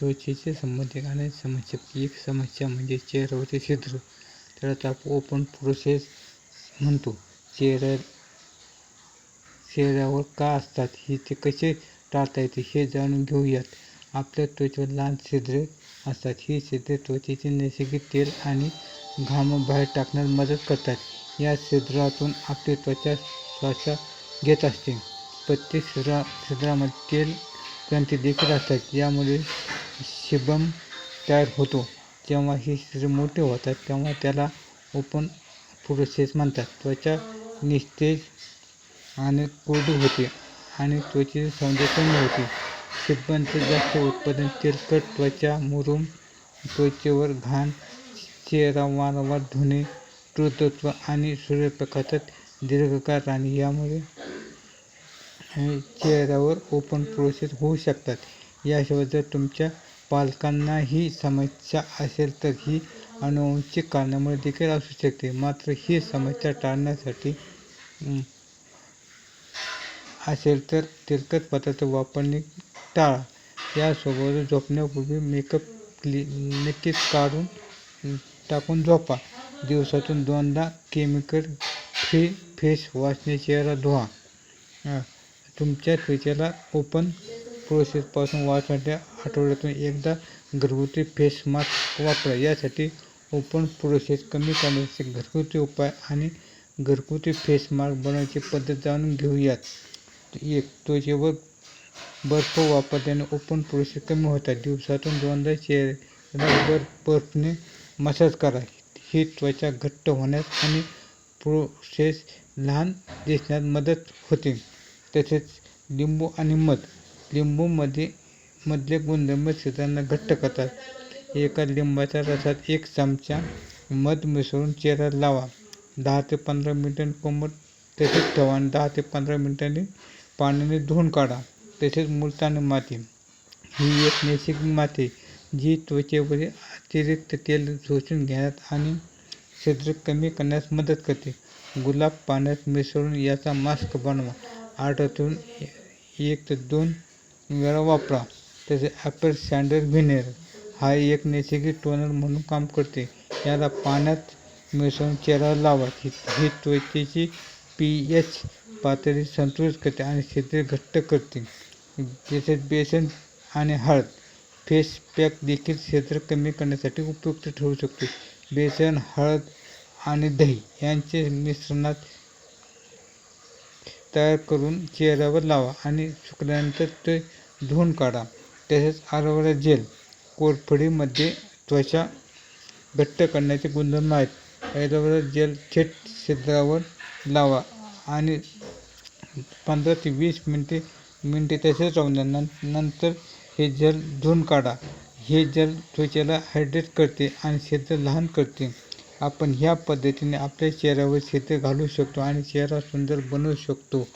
त्वचेचे संबंधित अनेक समस्या एक समस्या म्हणजे चेहऱ्यावरचे छिद्र त्याला आपण ओपन प्रोसेस म्हणतो. चेहऱ्या चेहऱ्यावर का असतात हे ते कसे टाळता येते हे जाणून घेऊयात. आपल्या त्वचेवर लहान छिद्रे असतात. ही छिद्रे त्वचेचे नैसर्गिक तेल आणि घाम बाहेर टाकण्यास मदत करतात. या छिद्रातून आपली त्वचा श्वास घेत असते. प्रत्येक छिद्रा छिद्रामध्ये तेल ग्रंथी देखील असतात. यामुळे शिबम तयार होतो जेव्हा हे छिद्रे मोठे होतात तेव्हा त्याला ओपन प्रोसेस म्हणतात. त्वचा निस्तेज आणि कोरडी होते आणि त्वचेचे सौंदर्य कमी होते. sebumचे जास्त उत्पादन तेलकट त्वचा मुरुम त्वचेवर घाण चेहरा वारंवार धुणे वृद्धत्व आणि सूर्यप्रकाशात दीर्घकाळ राहणे यामुळे चेहऱ्यावर ओपन प्रोसेस होऊ शकतात. याशिवाय जर तुमच्या पालकांना ही समस्या असेल तर ही अनुवंशिक कारणामुळे देखील असू शकते. मात्र ही समस्या टाळण्यासाठी असेल तर तेलकट पदार्थ वापरणे टाळा. यासोबत झोपण्यापूर्वी मेकअप क्ली नक्कीच काढून टाकून झोपा. दिवसातून दोनदा केमिकल फ्री फेस वॉशने चेहरा धुवा. तुमच्या त्वचेला ओपन पोरोसिसपासून वाचण्यासाठी आठवड्यातून एकदा घरगुती फेस मास्क वापरा. यासाठी ओपन प्रोसेस कमी करण्याचे घरगुती उपाय आणि घरगुती फेस मास्क बनवण्याची पद्धत जाणून घेऊयात एक त्वचेवर बर्फ वापरल्याने ओपन प्रोसेस कमी होतात. दिवसातून दोनदा चेहऱ्याला बर्फ बर्फने मसाज करा. ही त्वचा घट्ट होण्यास आणि प्रोसेस लहान दिसण्यात मदत होते. तसेच लिंबू आणि मध लिंबूमध्ये मधले गुणधर्म छिद्रांना घट्ट करतात. एका लिंबाच्या रसात एक चमचा मध मिसळून चेहऱ्याला लावा. दहा ते पंधरा मिनिटांनी कोमट तसेच ठेवा आणि दहा ते पंधरा मिनिटांनी पाण्याने धुवून काढा. तसेच मुलतानी माती. ही एक नैसर्गिक माती जी त्वचेवरील अतिरिक्त तेल शोषून घेण्यात आणि छिद्र कमी करण्यास मदत करते. गुलाब पाण्यात मिसळून याचा मास्क बनवा. आठवतून एक ते दोन वेळा वापरा. तसेच ॲपल सँडल व्हिनेर हा एक नैसर्गिक टोनर म्हणून काम करते. याला पाण्यात मिसळून चेहऱ्यावर लावा ही ही त्वचेची पी एच पातळी संतुलित करते आणि शरीर घट्ट करते. जसे बेसन आणि हळद. फेस पॅक देखील क्षेत्र कमी करण्यासाठी उपयुक्त ठरू शकते. बेसन हळद आणि दही यांचे मिश्रणात तयार करून चेहऱ्यावर लावा आणि सुकल्यानंतर ते धुवून काढा. तसेच ॲलोवेरा जेल कोरफडीमध्ये त्वचा घट्ट करण्याचे गुणधर्म आहेत. ॲलोवेरा जेल थेट छिद्रावर लावा आणि पंधरा ते वीस मिनटे मिनटे तसेच राहून द्या. नं नंतर हे जेल धुवून काढा. हे जेल त्वचेला हायड्रेट करते आणि छिद्र लहान करते. आपण ह्या पद्धतीने आपल्या चेहऱ्यावर छिद्र घालू शकतो आणि चेहरा सुंदर बनवू शकतो.